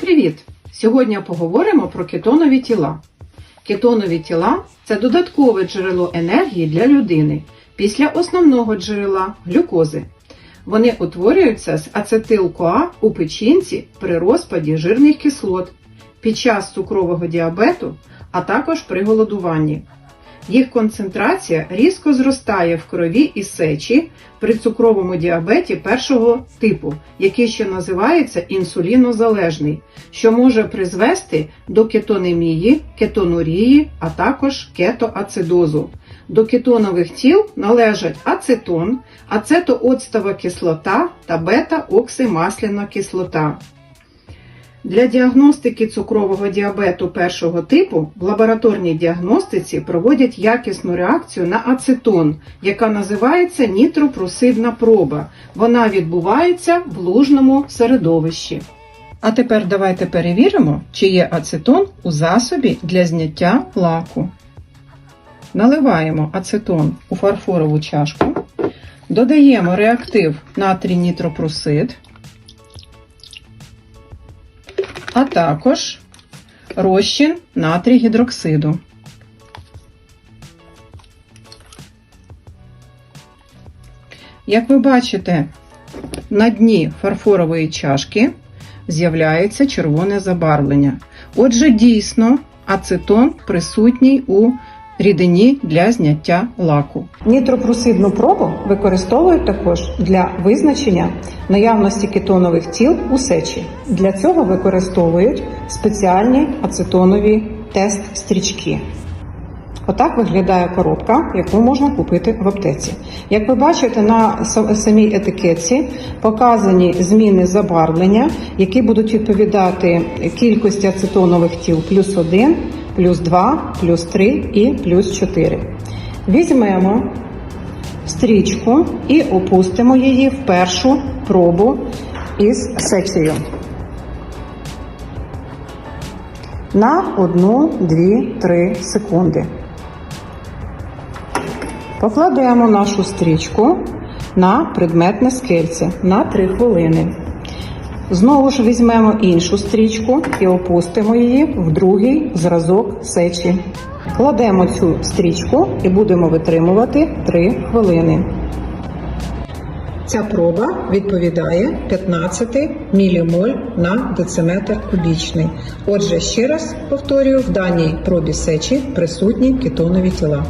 привіт! Сьогодні поговоримо про кетонові тіла. Кетонові тіла це додаткове джерело енергії для людини після основного джерела глюкози. Вони утворюються з ацетил-КоА у печінці при розпаді жирних кислот під час цукрового діабету, а також при голодуванні. Їх концентрація різко зростає в крові і сечі при цукровому діабеті першого типу, який ще називається інсулінозалежний, що може призвести до кетонемії, кетонурії, а також кетоацидозу. До кетонових тіл належать ацетон, ацетооцтова кислота та бета-оксимасляна кислота. Для діагностики цукрового діабету першого типу в лабораторній діагностиці проводять якісну реакцію на ацетон, яка називається нітропросидна проба. Вона відбувається в лужному середовищі. А тепер давайте перевіримо, чи є ацетон у засобі для зняття лаку. Наливаємо ацетон у фарфорову чашку, додаємо реактив натрій нітропросид. А також розчин натрій гідроксиду. Як ви бачите, на дні фарфорової чашки з'являється червоне забарвлення. Отже, дійсно, ацетон присутній у рідині для зняття лаку. Нітропросидну пробу використовують також для визначення наявності кетонових тіл у сечі. Для цього використовують спеціальні ацетонові тест-стрічки. Отак виглядає коробка, яку можна купити в аптеці. Як ви бачите, на самій етикетці показані зміни забарвлення, які будуть відповідати кількості ацетонових тіл плюс 1, плюс 2, плюс 3 і плюс 4. Візьмемо стрічку і опустимо її в першу пробу із сечею. На 1, 2, 3 секунди. Покладемо нашу стрічку на предметне скельце на 3 хвилини. Знову ж візьмемо іншу стрічку і опустимо її в другий зразок сечі. Кладемо цю стрічку і будемо витримувати 3 хвилини. Ця проба відповідає 15 мілімоль на дециметр кубічний. Отже, ще раз повторюю, в даній пробі сечі присутні кетонові тіла.